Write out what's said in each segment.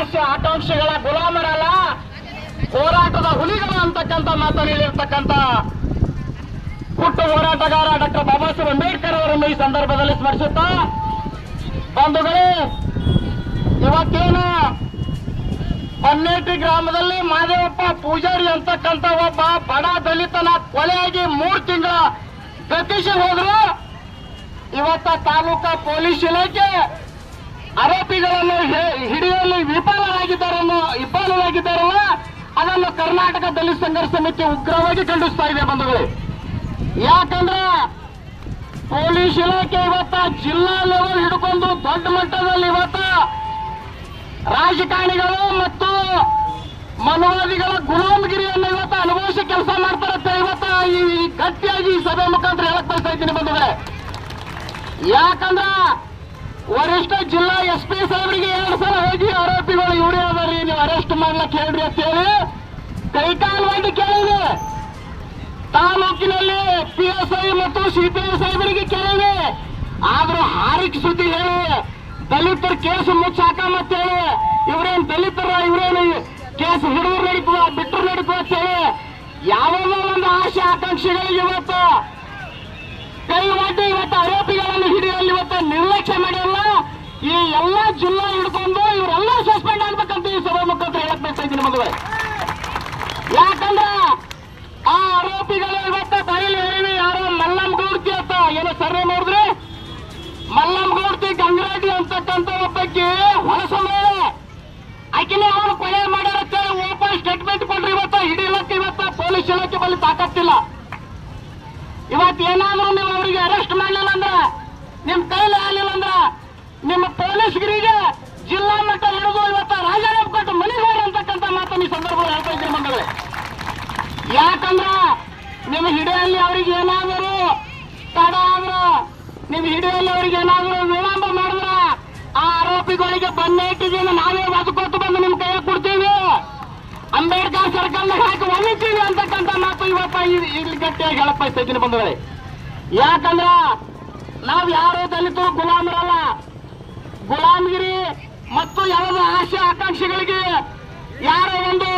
ಆಶೆ ಆಕಾಂಕ್ಷೆಗಳ ಗುಲಾಮರಲ್ಲ? ಹೋರಾಟದ ಹುಲಿಗಳು ಅಂತಕ್ಕಂಥ ಮಾತನ್ನು ಹೇಳಿರ್ತಕ್ಕಂಥ ಹುಟ್ಟು ಹೋರಾಟಗಾರ ಡಾಕ್ಟರ್ ಬಾಬಾ ಸಾಹೇಬ್ ಅಂಬೇಡ್ಕರ್ ಅವರನ್ನು ಈ ಸಂದರ್ಭದಲ್ಲಿ ಸ್ಮರಿಸುತ್ತಾ, ಬಂಧುಗಳೇ, ಇವತ್ತೇನು ಬನ್ನೇಟಿ ಗ್ರಾಮದಲ್ಲಿ ಮಾದೇವಪ್ಪ ಪೂಜಾರಿ ಅಂತಕ್ಕಂಥ ಒಬ್ಬ ಬಡ ದಲಿತನ ಕೊಲೆಯಾಗಿ ಮೂರು ತಿಂಗಳ ಪ್ರತಿಷ್ಠೆ ಹೋದ್ರು. ಇವತ್ತ ತಾಲೂಕಾ ಪೊಲೀಸ್ ಇಲಾಖೆ ಆರೋಪಿಗಳನ್ನು ಹಿ- ಹಿಡಿಯುವಲ್ಲಿ ವಿಫಲರಾಗಿದ್ದಾರನ್ನು ವಿಫಲರಾಗಿದ್ದಾರಲ್ಲ ಅದನ್ನು ಕರ್ನಾಟಕ ದಲಿತ ಸಂಘರ್ಷ ಸಮಿತಿ ಉಗ್ರವಾಗಿ ಖಂಡಿಸ್ತಾ ಇದೆ ಬಂಧುಗಳು. ಯಾಕಂದ್ರೆ ಪೊಲೀಸ್ ಇಲಾಖೆ ಇವತ್ತ ಜಿಲ್ಲಾ ಲೆವೆಲ್ ಹಿಡ್ಕೊಂಡು ದೊಡ್ಡ ಮಟ್ಟದಲ್ಲಿ ಇವತ್ತ ರಾಜಕಾರಣಿಗಳು ಮತ್ತು ಮನವಾದಿಗಳ ಗುಲಾಮಗಿರಿಯನ್ನು ಇವತ್ತು ಅನುಭವಿಸಿ ಕೆಲಸ ಮಾಡ್ತಾರಂತೆ. ಇವತ್ತ ಈ ಗಟ್ಟಿಯಾಗಿ ಸಭೆ ಮುಖಾಂತರ ಹೇಳಕ್ ಬಯಸ್ತಾ ಇದ್ದೀನಿ ಬಂಧುಗಳೇ. ಯಾಕಂದ್ರ ವರಿಷ್ಠ ಜಿಲ್ಲಾ ಎಸ್ ಪಿ ಸಾಹೇಬರಿಗೆ ಎರಡು ಸಲ ಹೋಗಿ ಆರೋಪಿಗಳು ಇವರೇ ಅದಾರಿ. ನೀವು ಅರೆಸ್ಟ್ ಮಾಡ್ಲಕ್ಕೆ ಹೇಳ್ರಿ ಅಂತ ಹೇಳಿ ಕೈಕಾಲು ಮಾಡಿ ಕೇಳಿದೆ. ತಾಲೂಕಿನಲ್ಲಿ ಪಿ ಎಸ್ ಐ ಮತ್ತು ಸಿಪಿಐ ಸಾಹೇಬರಿಗೆ ಕೇಳಿದೆ. ಆದ್ರೂ ಹಾರಿಕ್ ಸುದ್ದಿ ಹೇಳಿ, ದಲಿತರ ಕೇಸ್ ಮುಚ್ಚಾಕ ಮತ್ತೆ ಹೇಳಿ, ಇವ್ರೇನ್ ದಲಿತರ, ಇವ್ರೇನು ಕೇಸ್ ಹಿಡಿದ್ರು ನಡೀತದ ಬಿಟ್ಟರು ನಡೀತದ ಅಂತ ಹೇಳಿ ಯಾವಾಗ ಒಂದು ಆಶೆ ಆಕಾಂಕ್ಷೆಗಳಿಗೆ ಇವತ್ತು ಕೈ ಮಾಡಿ ಇವತ್ತು ಆರೋಪಿಗಳನ್ನು ಜಿಲ್ಲಾ ಹಿಡ್ಕೊಂಡು ಇವರೆಲ್ಲ ಸಸ್ಪೆಂಡ್ ಆಗ್ಬೇಕಂತ ಈ ಸಭಾ ಮುಖಾಂತರ ಹೇಳಕ್ ಬಯಸ್ತಾ ಇದ್ದೀನಿ ಮಗುವೆ. ಯಾಕಂದ್ರ ಆ ಆರೋಪಿಗಳು ಇವತ್ತ ಬಯಲು ಹೇಳಿ ಯಾರೋ ಮಲ್ಲಮ್ ಗೌಡ್ತಿ ಅಂತ ಏನೋ ಸರ್ವೆ ನೋಡಿದ್ರೆ ಮಲ್ಲಮ್ ಗೌಡ್ತಿ ಗಂಗರಾಡಿ ಅಂತಕ್ಕಂತ ಒಬ್ಬಕ್ಕೆ ಹೊಲಸ ಮೇಲೆ ಆಕಿನೇ ಅವರು ಕೊಲೆ ಮಾಡ್ಯಾರ ಅಂತೇಳಿ ಓಪನ್ ಸ್ಟೇಟ್ಮೆಂಟ್ ಕೊಡ್ರಿ ಇವತ್ತು ಹಿಡಿಲಕ್ಕೆ ಇವತ್ತು ಪೊಲೀಸ್ ಇಲಾಖೆ ಬಳಿ ತಾಕತ್ತಿಲ್ಲ. ಇವತ್ತು ಏನಾದ್ರೂ ನೀವು ಅವರಿಗೆ ಅರೆಸ್ಟ್ ಮಾಡಲಿಲ್ಲ ಅಂದ್ರೆ ನಿಮ್ ಕೈಲಿ ಪೊಲೀಸ್ಗರಿಗೆ ಜಿಲ್ಲಾ ಮಟ್ಟ ಹಿಡಿದು ಇವತ್ತು ರಾಜೀನಾಮೆ ಕೊಟ್ಟು ಮನೆಗೆ ಹೋಗ್ರಿ ಅಂತಕ್ಕಂಥ ಮಾತನ್ನು ಈ ಸಂದರ್ಭದಲ್ಲಿ ಹೇಳ್ತಾ ಇದ್ದೀರಿ ಮಂಡಳಿ ಯಾಕಂದ್ರ ನಿಮ್ಮ ಹಿಡಿಯಲ್ಲಿ ಅವ್ರಿಗೆ ಏನಾದರೂ ತಡ ಆದ್ರ, ನಿಮ್ಮ ಹಿಡಿಯಲ್ಲಿ ಅವ್ರಿಗೆ ಏನಾದರೂ ವಿಳಂಬ ಮಾಡಿದ್ರ, ಆ ಆರೋಪಿಗಳಿಗೆ ಬನ್ನೇಟಿಗೆ ನಾವೇ ಬದುಕೊಟ್ಟು ಬಂದು ನಿಮ್ ಕೈಯಾಗ ಕೊಡ್ತೀವಿ. ಅಂಬೇಡ್ಕರ್ ಸರ್ಕಾರ ಹಾಕಿ ಒಲಿತೀವಿ ಅಂತಕ್ಕಂಥ ಮಾತು ಇವತ್ತ ಇಲ್ಲಿ ಗಟ್ಟಿಯಾಗಿ ಹೇಳಕ್ ಬಯಸ್ತಾ ಇದ್ದೀನಿ ಬಂಧುಗಳೇ. ಯಾಕಂದ್ರ ನಾವ್ ಯಾರು ದಲಿತರು, ಗುಲಾಮರಲ್ಲ ಗುಲಾಮಗಿರಿ ಮತ್ತು ಯಾವ ಆಶೆ ಆಕಾಂಕ್ಷೆಗಳಿಗೆ ಯಾರ ಒಂದು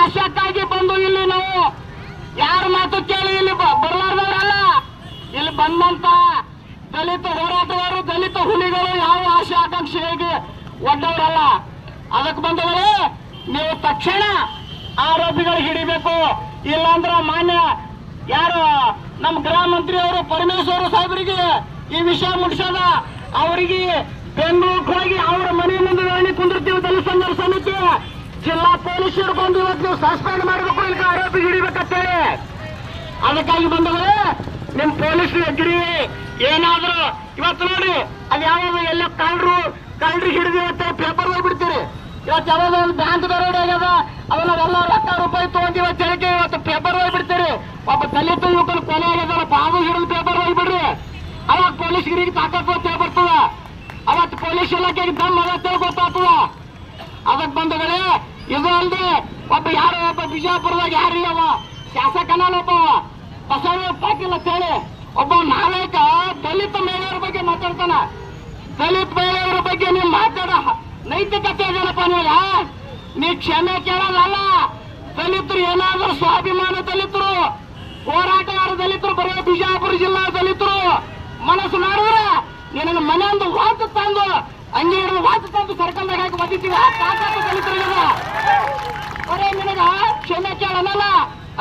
ಆಶಕ್ಕಾಗಿ ಬಂದು ಇಲ್ಲಿ ನಾವು ಯಾರ ಮಾತು ಕೇಳಿ ಇಲ್ಲಿ ಬರಲಾರ್ದವರಲ್ಲ. ಇಲ್ಲಿ ಬಂದಂತ ದಲಿತ ಹೋರಾಟಗಾರರು, ದಲಿತ ಹುಲಿಗಳು ಯಾವ ಆಶೆ ಆಕಾಂಕ್ಷೆಗಳಿಗೆ ಒಡ್ಡವರಲ್ಲ. ಅದಕ್ಕೆ ಬಂದವರು, ನೀವು ತಕ್ಷಣ ಆರೋಪಿಗಳು ಹಿಡಿಬೇಕು. ಇಲ್ಲಾಂದ್ರ ಮಾನ್ಯ ಯಾರು ನಮ್ಮ ಗೃಹ ಮಂತ್ರಿ ಅವರು ಪರಮೇಶ್ವರ ಸಾಹೇಬರಿಗೆ ಈ ವಿಷಯ ಮುಟ್ಸದ. ಅವರಿಗೆ ಬೆಂಗಳೂರಿಗೆ ಅವರ ಮನೆ ಮುಂದೆ ಧರಣಿ ಕುಂದಿರ್ತೀವಿ ದಲಿತ ಸಂಘರ್ಷ ಸಮಿತಿ. ಜಿಲ್ಲಾ ಪೊಲೀಸರು ಬಂದು ಇವತ್ತು ನೀವು ಸಸ್ಪೆಂಡ್ ಮಾಡಬೇಕು ಇಲ್ಲಿ ಆರೋಪಿ ಹಿಡಿಬೇಕಂತೇಳಿ. ಅದಕ್ಕಾಗಿ ಬಂದವರು, ನಿಮ್ ಪೊಲೀಸ್ ಎಗ್ರಿ ಏನಾದ್ರು ಇವತ್ತು ನೋಡಿ, ಅದು ಯಾವಾಗ ಎಲ್ಲ ಕಳ್ಳರು, ಕಳ್ಳರಿ ಹಿಡಿದು ಇವತ್ತು ಪೇಪರ್ ಹೋಗ್ಬಿಡ್ತೀರಿ. ಇವತ್ತು ಯಾವಾಗ ಒಂದು ಬ್ಯಾಂಕ್ ದರೋಡೆ ಆಗ್ಯದ ಅವನ್ನ ಎಲ್ಲ ಲಕ್ಷ ರೂಪಾಯಿ ತಗೊಂಡು ಇವತ್ತು ಹೇಳಿಕೆ ಇವತ್ತು ಪೇಪರ್ ಹೋಗ್ಬಿಡ್ತೀರಿ. ಒಬ್ಬ ದಲಿತ ಯುವಕನ ಕೊಲೆ ಆಗ್ಯದ ಬಾಬು ಹಿಡಿದು ಪೇಪರ್ ಹೋಗ್ಬಿಡ್ರಿ. ಅವಾಗ ಬರ್ತದ ಅವತ್ತು ದಮ್ ಅದ ಗೊತ್ತಾಗ್ತದ ಅದಕ್ಕೆ ಬಂಧುಗಳೇ, ಇದು ಅಲ್ದೆ ಒಬ್ಬ ಯಾರೋ ಒಬ್ಬ ಬಿಜಾಪುರದಾಗ ಯಾರಿಲ್ಲವ? ಒಬ್ಬ ಬಸವ ಪಾಟೀಲ್ ಅಂತ ಹೇಳಿ ಒಬ್ಬ ನಾಯಕ ದಲಿತ ಮಹಿಳೆಯರ ಬಗ್ಗೆ ಮಾತಾಡ್ತಾನ. ದಲಿತ ಮಹಿಳೆಯರ ಬಗ್ಗೆ ನೀವು ಮಾತಾಡ ನೈತಿಕತೆ ಇದೇನಪ್ಪ ನೀವು ನೀ ಕ್ಷಮೆ ಕೇಳಲ್ಲ ದಲಿತರು ಏನಾದ್ರೂ ಸ್ವಾಭಿಮಾನ ದಲಿತರು, ಹೋರಾಟಗಾರ ದಲಿತರು, ಬರೋ ಬಿಜಾಪುರ ಜಿಲ್ಲಾ ದಲಿತರು. ಮನಸ್ಸು ಮಾಡಿದ್ರೆ ನಿನಗೆ ಮನೆಯೊಂದು ವಾತು ವಾತು ತಂದು ಸರ್ಕಲ್ದಾಗ ಹಾಕಿ ಬಂದಿದ್ದೀವ ಕಾಸು ಕಲಿತಿರಲಿಲ್ಲ ಬರೇ ನಿನಗ ಕ್ಷಮೆ ಕೇಳಲ್ಲ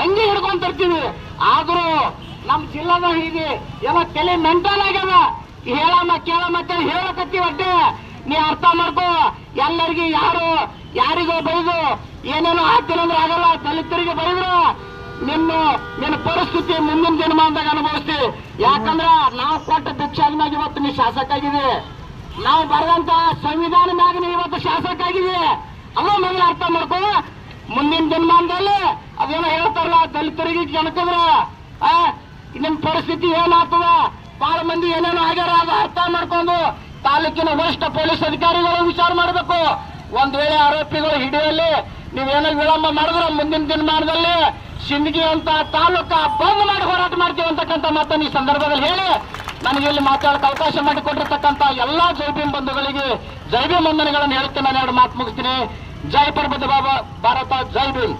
ಅಂಗಿ ಹಿಡ್ಕೊಂಡ್ ತರ್ತೀವಿ ಆದ್ರೂ ನಮ್ ಜಿಲ್ಲಾದ ಹೀಗೆ ಎಲ್ಲ ತಲೆ ಮೆಂಟಲ್ ಆಗ್ಯದ. ಹೇಳಮ್ಮ, ಕೇಳಮ್ಮ ಅಂತ ಹೇಳಕತ್ತೀವಿ ಒಟ್ಟೆ. ನೀ ಅರ್ಥ ಮಾಡ್ಕೋ, ಎಲ್ಲರಿಗೆ ಯಾರು, ಯಾರಿಗೋ ಬೈದು ಏನೇನೋ ಆಗ್ತಿರಂದ್ರೆ ಆಗಲ್ಲ. ದಲಿತರಿಗೆ ಬೈದ್ರು ನಿಮ್ಮ ನಿನ್ನ ಪರಿಸ್ಥಿತಿ ಮುಂದಿನ ದಿನಮಾನದಾಗ ಅನುಭವಿಸ್ತಿ. ಯಾಕಂದ್ರ ನಾವು ಕೊಟ್ಟ ಭಿಕ್ಷಾಗ್ನಾಗ ಇವತ್ತು ನೀ ಶಾಸಕ ಆಗಿದೆ ನಾವು ಬರೆದಂತ ಸಂವಿಧಾನ ಮ್ಯಾಗ ಇವತ್ತು ಶಾಸಕ ಆಗಿದೆ ಅದು ಮೊದಲು ಅರ್ಥ ಮಾಡ್ಕೋ. ಮುಂದಿನ ದಿನಮಾನದಲ್ಲಿ ಅದೇನ ಹೇಳ್ತಾರಲ್ಲ ದಲಿತರಿಗೆ ಜನಕದ್ರ ನಿಮ್ ಪರಿಸ್ಥಿತಿ ಏನಾಗ್ತದ? ಬಹಳ ಮಂದಿ ಏನೇನೋ ಆಗ್ಯಾರ ಅದು ಅರ್ಥ ಮಾಡ್ಕೊಂಡು ತಾಲೂಕಿನ ವರಿಷ್ಠ ಪೊಲೀಸ್ ಅಧಿಕಾರಿಗಳು ವಿಚಾರ ಮಾಡಬೇಕು. ಒಂದ್ ವೇಳೆ ಆರೋಪಿಗಳು ಹಿಡಿಯಲ್ಲಿ ನೀವೇನೋ ವಿಳಂಬ ಮಾಡಿದ್ರೆ ಮುಂದಿನ ದಿನಮಾನದಲ್ಲಿ ಸಿಂದಗಿ ಅಂತ ತಾಲೂಕ ಬಂದ್ ಮಾಡಿ ಹೋರಾಟ ಮಾಡ್ತೀವಿ ಅಂತಕ್ಕಂಥ ಮಾತನ್ನು ಈ ಸಂದರ್ಭದಲ್ಲಿ ಹೇಳಿ. ನನಗೆ ಇಲ್ಲಿ ಮಾತಾಡಕ್ಕೆ ಅವಕಾಶ ಮಾಡಿಕೊಟ್ಟಿರ್ತಕ್ಕಂಥ ಎಲ್ಲಾ ಜೈ ಭೀಮ್ ಬಂಧುಗಳಿಗೆ ಜೈ ಭೀಮ್ ವಂದನೆಗಳನ್ನು ಹೇಳ್ತೀನಿ ನಾನು ಎರಡು ಮಾತು ಮುಗಿಸ್ತೀನಿ. ಜೈ ಪರ್ಬದ ಬಾಬಾ, ಭಾರತ, ಜೈ ಭೀಮ್.